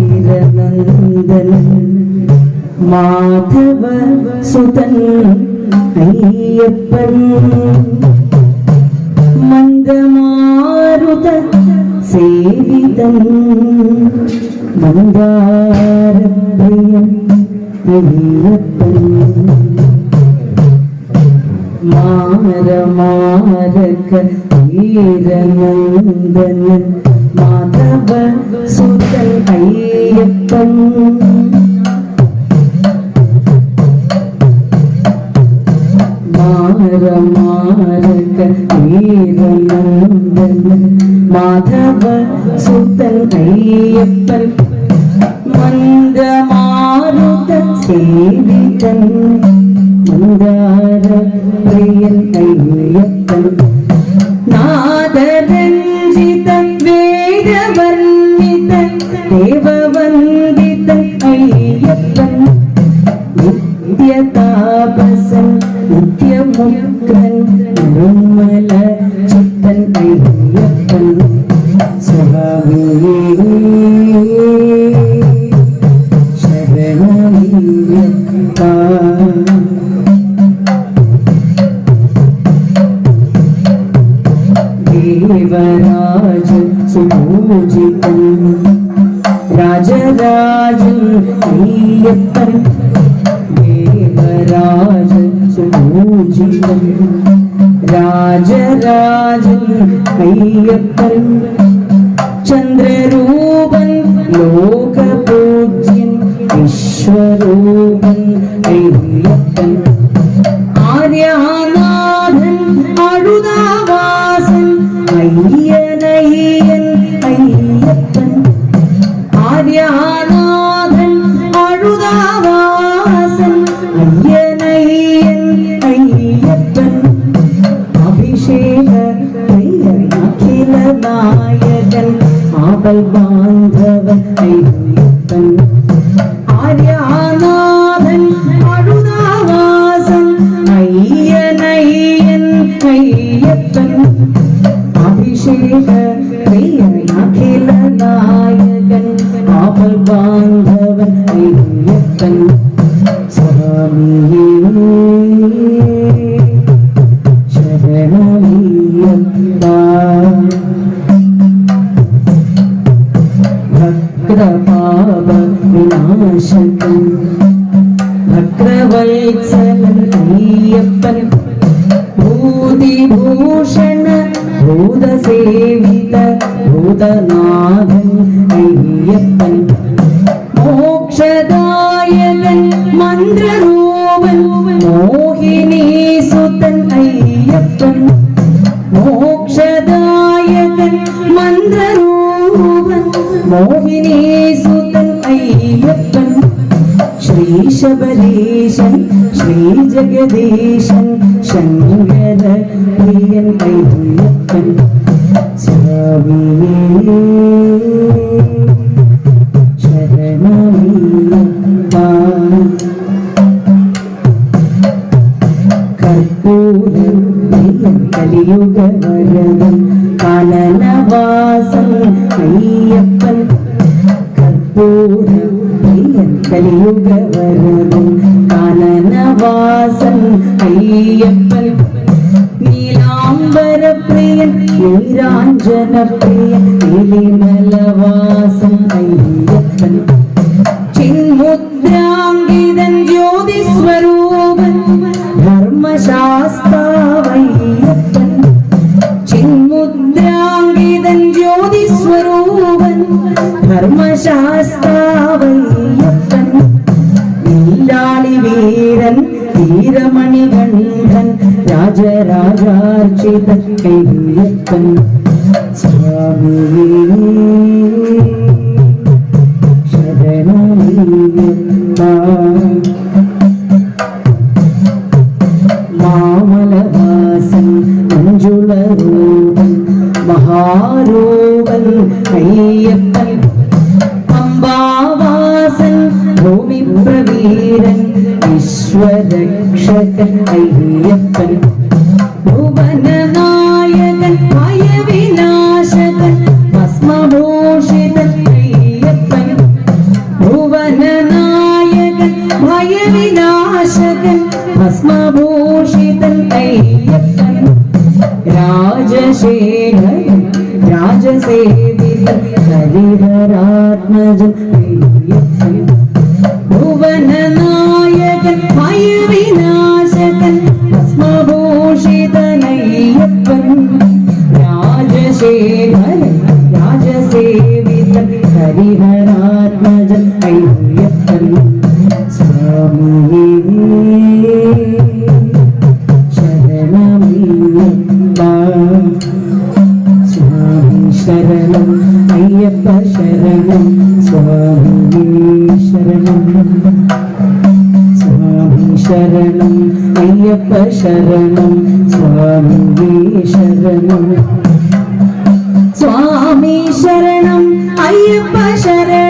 വീരനന്ദൻ മാധവ സുതൻ അയ്യപ്പൻ മന്ദമാരുത സേവിതൻ മന്ദാരപ്രിയൻ അയ്യപ്പൻ മാരമാരക വീരനന്ദൻ മാധവ സുതൻ അയ്യപ്പൻ. മാരമാരക വീരനന്ദൻ. മാധവ സുതൻ അയ്യപ്പൻ. മന്ദമാരുത സേവിതൻ. മന്ദാര നിത്യതാപസൻ നിത്യമുക്തൻ നിർമ്മല ചിത്തൻ അയ്യപ്പൻ സ്വാമിയേ ദേവരാജ സുപൂജിതൻ രാജരാജൻ അയ്യപ്പൻ സുപൂജിതൻ. രാജരാജൻ അയ്യപ്പൻ. ചന്ദ്രരൂപൻ ലോകപൂജ്യൻ. വിശ്വരൂപൻ അയ്യപ്പൻ. ആര്യാനാഥൻ അഴുതാവാസൻ അയ്യനയ്യൻ மக்கள் பாந்தவ ஆர்யாநாதன் அழுதாவாசன் ஐயனையன் ஐயப்பன் அபிஷேக அகில நாயகன் ஆபல் பாந்தவ ഭക്തപാപ വിനാശകൻ ഭക്തവത്സലൻ അയ്യപ്പൻ ഭൂതിഭൂഷണ ഭൂതസേവിത ഭൂതനാഥൻ അയ്യപ്പൻ മോക്ഷദായകൻ മന്ത്രരൂപൻ മോഹിനി മന്ത്രരൂപൻ അയ്യപ്പൻ ശ്രീ ശബരീശൻ ശ്രീ ജഗദീശൻ ശങ്കര പ്രിയൻ അയ്യപ്പൻ. സ്വാമിയേ കലിയുഗ വരദം കലനവാസം അയ്യപ്പൻ കർപ്പൂരം കലിയുഗ വരദം കാനനവാസൻ അയ്യപ്പൻ. നീലാംബരപ്രിയൻ നീരാഞ്ജനപ്രിയൻ നീലിമലവാസം അയ്യപ്പൻ. ചിന്മുദ്രാങ്കിതൻ ജ്യോതിസ്വരൂപൻ രാജരാജാർച്ചിത അയ്യപ്പൻ സ്വാമിയേ ശരണമയ്യപ്പ മാമലവാസൻ മഞ്ജുളരൂപൻ മഹാരൂപൻ അയ്യപ്പൻ വിശ്വരക്ഷകൻ അയ്യപ്പൻ ഭുവനനായകൻ ഭയവിനാശകൻ ഭസ്മഭൂഷ ഭസ്മഭൂഷിതൻ അയ്യപ്പൻ ഭുവനനായകൻ ഭയവിനാശകൻ ഭസ്മഭൂഷിതൻ അയ്യപ്പൻ രാജശേഖരൻ രാജസേവിതൻ ഹരിഹരാത്മജൻ അയ്യപ്പൻ ഭുവനനായകൻ രാജശേഖരൻ രാജസേവിത ഹരിഹരാത്മജൻ അയ്യപ്പൻ സ്വാമിയേ ശരണമയ്യപ്പ സ്വാമി ശരണം അയ്യപ്പ ശരണം സ്വാമി ശരണം. സ്വാമി ശരണം അയ്യപ്പ ശരണം സ്വാമി ശരണം. സ്വാമി ശരണം അയ്യപ്പ ശരണം.